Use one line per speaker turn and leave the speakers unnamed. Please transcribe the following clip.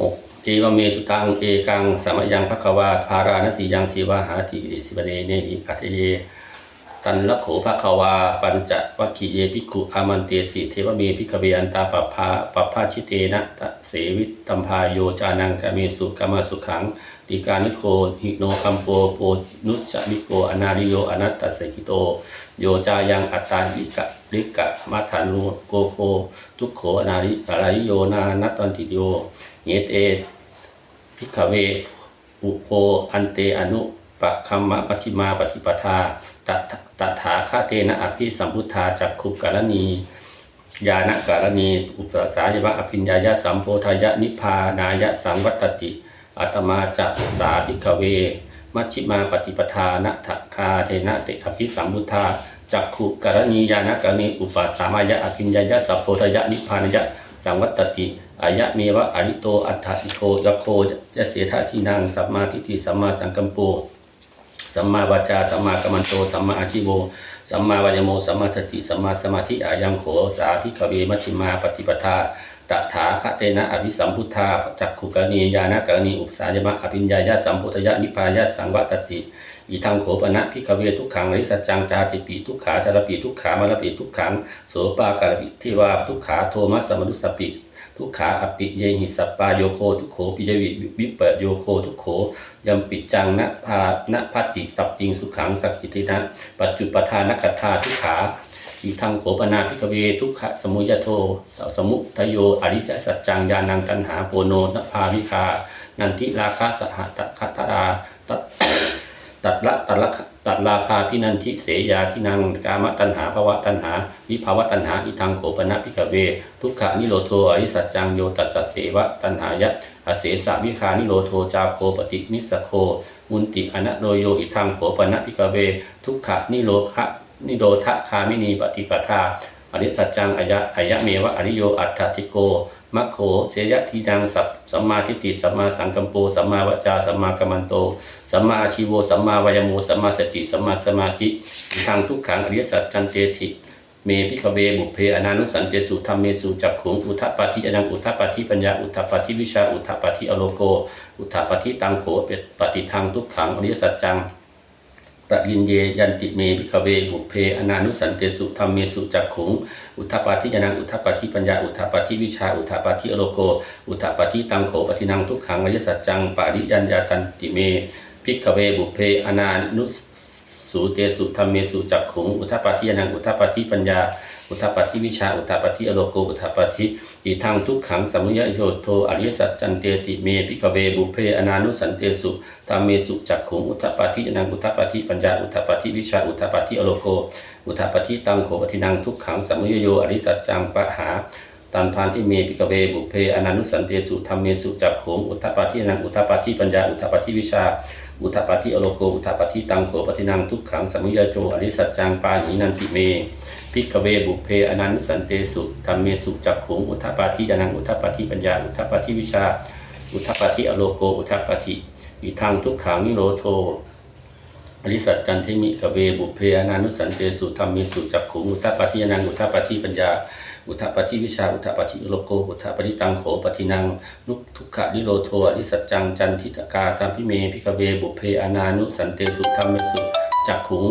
หกเอวเมสุตังเอกังสมยังภควาภารานสียังสีวาหาติวิสิบเนเนหิอัตเย ตันละโขภควา ปัญจวัคคีเยภิกขุอามันเตสิเทวเมภิกเวอันตาปภาปภาชิเตนะตะเสวิตตัมพาโยจานังกะเมสุกามาสุขังติกานิโคหิโนคัมโปโปนุจมิโกอนาริโยอนัตตสกิโต โยจายังอัตตาลิกะลิกะมัทานุโกโค ทุกโขอนาริอาริโยนานัตตันติโยเยเตพิกเวอุโพอันเตอนุ ปะคัมมะปัชิมาปฏิปทาตถตถาคาเตนะอภิสัมพุทธาจักขุการณีญาณการณี อุปสายวะอภิญญายะสัมโพธายะนิพานายะสังวัตติอาตมาจักสาภิกขเว มัชิมาปฏิปทานะทะคาเทนะเตอภิสัมพุทธาจักขุกรณีญาณการณีอุปสามายะอภิญญายะสัมโพธายะนิพพานายะสังวัตติอายะเมวะอริโตอัฏฐิโกยโคยะเสทาทินังสัมมาทิฏฐิสัมมาสังกัมโป สัมมาวาจาสัมมากัมมันโตสัมมาอาชิโวสัมมาวายโมสัมมาสติสัมมาสมาธิอายังโขสาภิกเวมัชฌิมาปฏิปทาตถาคเตนะอภิสัมพุทธาจักขุกรณียานกรณีอุปสายมะอภิญญายะสัมพุทธยะนิพพายะสังวัตติ อีทังโขปนะพิกเวทุกขังอริสัจจังจาติปีทุกขาชาลปีทุกขามารปีทุกขังโสปากาลปิทิวาทุกขาโทมัสสมนุสปิทุกขาอปิเยหิสัปปาโยโคทุกโขปิยวิวิเปิดโยโคทุกโขยัมปิจังนะพานะพัตติสัพติงสุขังสักกิตินะปัจจุปทานกัตถาทุกขาอีทังโขปนาพิกเวทุกขสมุยโทสสมุทโยอริยสัจจังญาณังตันหาโปโนนภาวิคานันทิราคาสหตคัตตราตัด ตัดละตัดละตัดลาภาพินันทิเสยาทินังกามตัณหาภวะตัณหา วิภาวะตัณหาอิทังโขปนะพิกเว ทุกขานิโรโทอริสัจจังโยตัสสเสวะตัณหายะอเสสะวิคานิโรโทจาโคปฏินิสโค มุนติอนะโนโยอิทังโขปนะพิกเว ทุกขะนิโรคะนิโรธคามินีปฏิปทา อริสัจจังอายะอายะเมวะอริโยอัตถติโกมัคโคเสยะทีดังสัพสัมมาทิฏฐิสัมมาสังกัมโปสัมมาวจาสัมมากัมมันโตสัมมาอาชีโวสัมมาวายโมสัมมาสติสัมมาสมาธิทังทุกขังอริยสัจจันเตติเมพิกเวบุพเพอนานุสันเตสุธรรมเมสุจักขุงอุทปปาทิอนังอุทปปาทิปัญญาอุทปปาทิวิชาอุทปปาทิอโลโก อุทปปาทิตังโขเปปฏิทังทุกขังอริยสัจจัง ปรินเยยันติเมพิกเวบุพเพอนานุสันเตสุธรรมเมสุจักขุง อุทปปาทิยานังอุทปปาทิปัญญาอุทปปาทิวิชาอุทปปาทิอโลโก อุทปปาทิตังโขปฏินังทุกขังอริยสัจจังปาริยัญญาตันติเมพิกเวบุพเพอนานุสูเตสุธรรมเมสุจักขุง อุทปปาทิยานังอุทปปาทิปัญญา อุทธปาทิวิชาอุทธปาทิอโลโกอุทธปาทิอีทางทุกขังสมุยโยโทอริยสัจจันเตติเมพิกเวบุเพอนานุสันเตสุตามเมสุจักขุงอุทธปาทินังอุทธปาทิปัญญาอุทธปาทิวิชาอุทธปาทิอโลโก อุทธปาทิตังโขปทินังทุกขังสมุยโยอริสัจจังปะหาตันทานที่เมพิกเวบุเพอนานุสันเตสุธรรมเมสุจักขงอุทปาทินังอุทปาทิปัญญาอุทปาทิวิชา อุทปาทิอโลโกอุทปาทิตังโขปทินังทุกขังสมุยโจอริสัจจังปาหินันติเม พิกเวบุเพอนันสันเตสุธรรมเมสุจักขงอุทธปาทิยานังอุทธปาทิปัญญาอุทธปาทิวิชา อุทธปาทิอโลโกอุทธปาทิอิทังทุกขังนิโรโทอริสัจจันทิมิกเวบุเพอนันต์สันเตสุธรรมเมสุจักขงอุทธปาทิยานังอุทธปาทิปัญญาอุทธปาทิวิชาอุทธปาทิอโลโกอุทธปาทิตังโขปทินังนุทุกขะนิโรโทอริสัจจังจันทิตกาตามพิเมพิกเวบุเพอนานุสันเตสุธรรมเมสุจักขุง